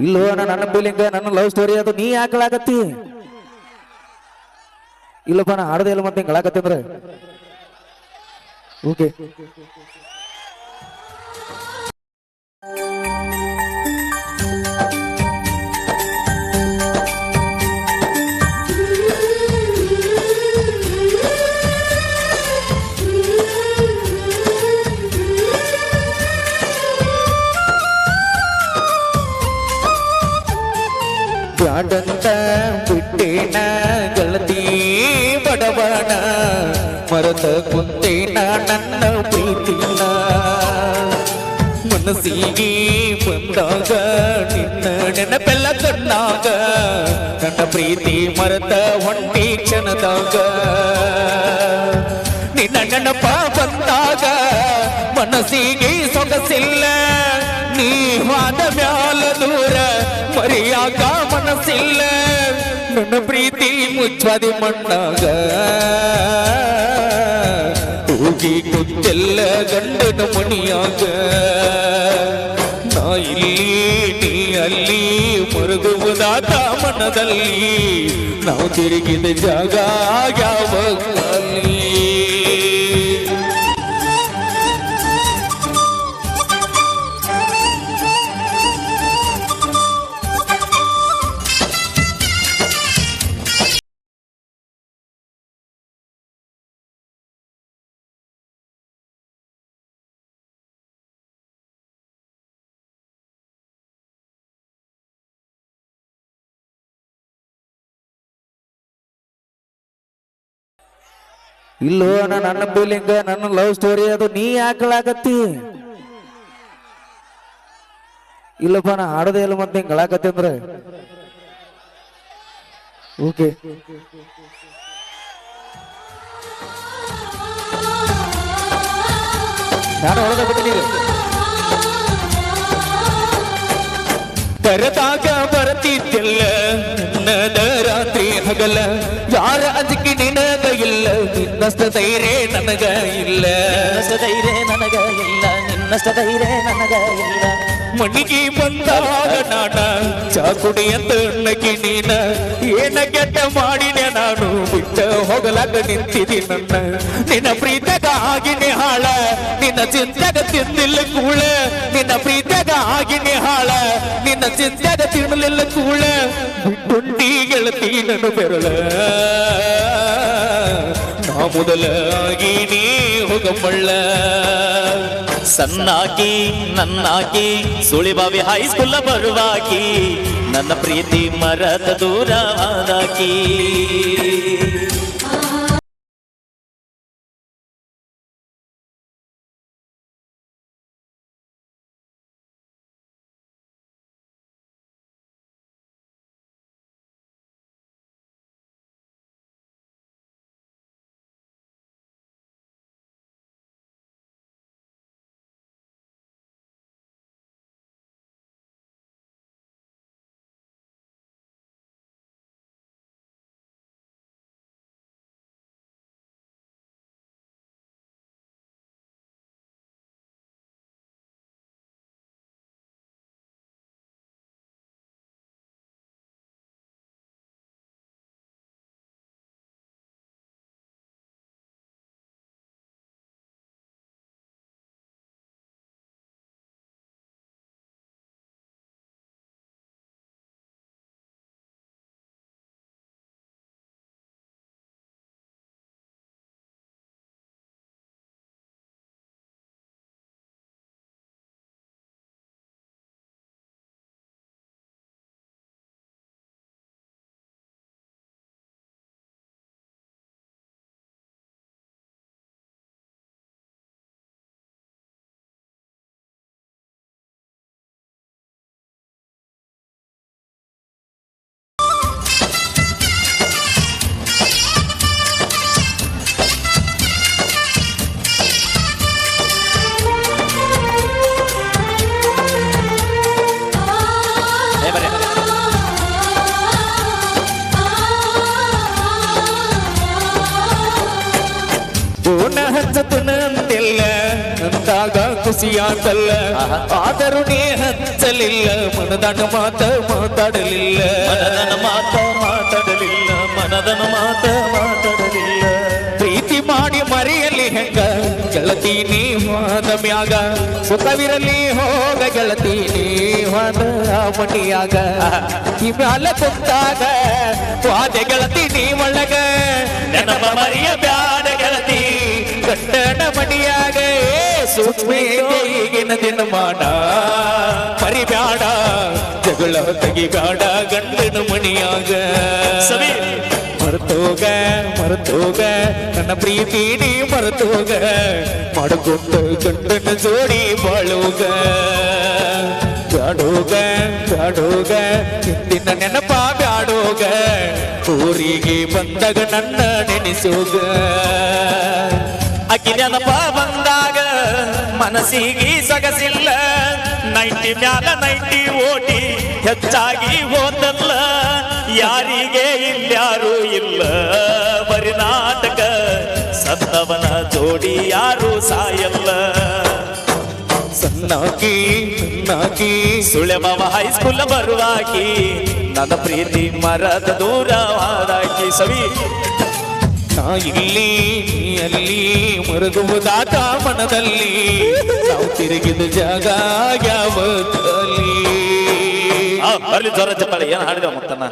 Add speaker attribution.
Speaker 1: ಇಲ್ಲೋ ನನ್ನ ಫೀಲಿಂಗ್ ನನ್ನ ಲವ್ ಸ್ಟೋರಿ ಅದು ನೀ ಯಾಕಲಾಗತ್ತಿ ಇಲ್ಲಪ್ಪ, ನಾ ಆಡದೆ ಇಲ್ಲ ಮತ್ತೆ ಹಿಂಗೆ ಅಂದ್ರೆ. ಓಕೆ ಬಡವಣ ಮರತ ಕುಂತೇನ ನನ್ನ ಪ್ರೀತಿನ ಮನಸ್ಸಿಗೆ ಬಂದಾಗ ನಿನ್ನ ನೆನಪೆಲ್ಲ ಕಣ್ಣಾಗ ನನ್ನ ಪ್ರೀತಿ ಮರತ ಹೊಂಟಿ ಕ್ಷಣದಾಗ ನಿನ್ನ ನೆನಪ ಬಂದಾಗ ಮನಸ್ಸಿಗೆ ಸೊಗಸಿಲ್ಲ ನೀ ಹೋದ ಮ್ಯಾಲ ದೂರ ಮರಿಯಾಗ ಮನಸ್ಸಿಲ್ಲ ನನ್ನ ಪ್ರೀತಿ ಮುಚ್ಚದಿ ಮಣ್ಣಾಗ. ಹೋಗಿ ಗೊತ್ತೆಲ್ಲ ಗಂಡನ ಮಣಿಯಾಗ. ನಾ ಇಲ್ಲಿ, ನೀ ಅಲ್ಲಿ ಮರುಗುವುದಾದ ಮನದಲ್ಲಿ. ನಾವು ತಿರುಗಿದ ಜಾಗ ಯಾವ ಇಲ್ಲೋ ನಾನು ನನ್ನ ಫೀಲಿಂಗ್ ನನ್ನ ಲವ್ ಸ್ಟೋರಿ ಅದು ನೀ ಯಾಕಲಾಗತ್ತಿ ಇಲ್ಲಪ್ಪ, ನಾ ಆಡದೆ ಇಲ್ಲ ಮತ್ತೆ ಹಿಂಗೆ ಅಂದ್ರೆ. ಓಕೆ ನಾನು ಹೊಡೆದ ಕರೆದಾಗ ಬರ್ತಿದ್ದಿಲ್ಲ ನನ್ನದ ರಾತ್ರಿ ಹಗಲ ಯಾರ ಅದಕ್ಕೆ ನಿನಗ ಇಲ್ಲ? ನಿನ್ನಷ್ಟ ಧೈರ್ಯ ನನಗ ಇಲ್ಲ.
Speaker 2: ನಿನ್ನಷ್ಟ ಧೈರ್ಯ ನನಗ ಇಲ್ಲ ನಿನ್ನಷ್ಟ ಧೈರ್ಯ ನನಗ ಇಲ್ಲ.
Speaker 1: ಮಣಿಗೆ ಬಂದಾಗ ನಾನ ಚಾಕುಡಿ ಅಂತ ನಗಿ ನೀನ ಏನ ಕೆಟ್ಟ ಮಾಡಿದೆ ನಾನು? ಬಿಟ್ಟ ಹೋಗಲಾಗ ನಿಂತಿದಿ ನನ್ನ. ನಿನ್ನ ಪ್ರೀತಗ ಆಗಿನಿ ಹಾಳ ನಿನ್ನ ಚಿಂತೆಗ ತಿಂದಿಲ್ಲ ಕೂಳ ನಿನ್ನ ಚಿಂತೆಗ ತಿನ್ನಲಿಲ್ಲ ಕೂಳ ಬಿಟ್ಟುಂಡಿ ಗೆಳತಿ ನನ್ನ ಬೆರಳ. ನಾ ಮೊದಲಾಗಿ ನೀ ಹೋಗಬಳ್ಳ.
Speaker 2: ಸಣ್ಣಾಕಿ, ನನ್ನಾಕಿ, ಸುಳಿಬಾವಿ ಹೈಸ್ಕೂಲ್ ಬರುವಾಕಿ. ನನ್ನ ಪ್ರೀತಿ ಮರದ ದೂರವಾದಾಕಿ
Speaker 1: ಖುಷಿಯಾತಲ್ಲ ಆದರೂ ನೀ ಹಚ್ಚಲಿಲ್ಲ ಮನದನ ಮಾತ ಮಾತಾಡಲಿಲ್ಲ.
Speaker 2: ಮನದನ ಮಾತ ಮಾತಾಡಲಿಲ್ಲ ಮನದನ ಮಾತ ಮಾತಾಡಲಿಲ್ಲ.
Speaker 1: ಪ್ರೀತಿ ಮಾಡಿ ಮರೆಯಲಿ ಹೆಂಗ? ಗೆಳತಿ ನೀ ಮಾದ ಮ್ಯಾಗ. ಸುಖವಿರಲಿ ಹೋಗ ಗೆಳತಿ ನೀ ಹೋದ ಮಣಿಯಾಗ ಈ ಮ್ಯಾಲ ಕುಂತಾಗ ತ್ವಾದೆ ಗೆಳತಿ ನೀ ಒಳಗ.
Speaker 2: ನೆನಪ ಮರಿಯ ಬ್ಯಾಡ
Speaker 1: ಏ ಸೂಕ್ಷ್ಮ ಈಗಿನ ದಿನ ಮಾಡ ಮರಿಬ್ಯಾಡ, ಜಗಳ ತೆಗಿಬ್ಯಾಡ, ಗಂಡನ ಮಣಿಯಾಗ. ಮರ್ತೋಗ, ಮರೆತೋಗ, ನನ್ನ ಪ್ರೀತಿ ನೀ ಮರೆತೋಗ. ಮಾಡಿಕೊಂಡ ಗಂಡನ ಜೋಡಿ ಬಾಳೋಗ. ಬ್ಯಾಡೋಗ ಬ್ಯಾಡೋಗ ಹಿಂದಿನ ನೆನಪ ಬ್ಯಾಡೋಗ. ಊರಿಗೆ ಬಂದಾಗ ನನ್ನ ನೆನೆಸೋಗ.
Speaker 2: ಅಕ್ಕಿ ನೆನಪ ಬಂದಾಗ ಮನಸ್ಸಿಗೆ ಸಗಸಿಲ್ಲ. ನೈಂಟಿ ಮ್ಯಾಲ ನೈಂಟಿ ಓಟಿ ಹೆಚ್ಚಾಗಿ ಓದಲ್ಲ ಯಾರಿಗೆ ಇಲ್ಲಾರು ಇಲ್ಲ. ಬರಿ ನಾಟಕ, ಸತ್ತವನ ಜೋಡಿ ಯಾರು ಸಾಯಲ್ಲ.
Speaker 1: ಸಣ್ಣಾಕಿ ಸಣ್ಣಾಕಿ
Speaker 2: ಸುಳೆಮವ ಹೈಸ್ಕೂಲ್ ಬರುವಾಕಿ, ನನ್ನ ಪ್ರೀತಿ ಮರದ ದೂರವಾದಾಕಿ. ಸವಿ
Speaker 1: ಇಲ್ಲಿ ಅಲ್ಲಿ ಮರುಗುವುದಾತ ಮನದಲ್ಲಿ ನಾವು ತಿರುಗಿದ ಜಾಗ
Speaker 2: ಆ, ಬರ್ಲಿ ಜ್ವರ ಚಪ್ಪಾಳೆ ಏನು ಹಾಡಿದ ಮುತ್ತನ್ನ?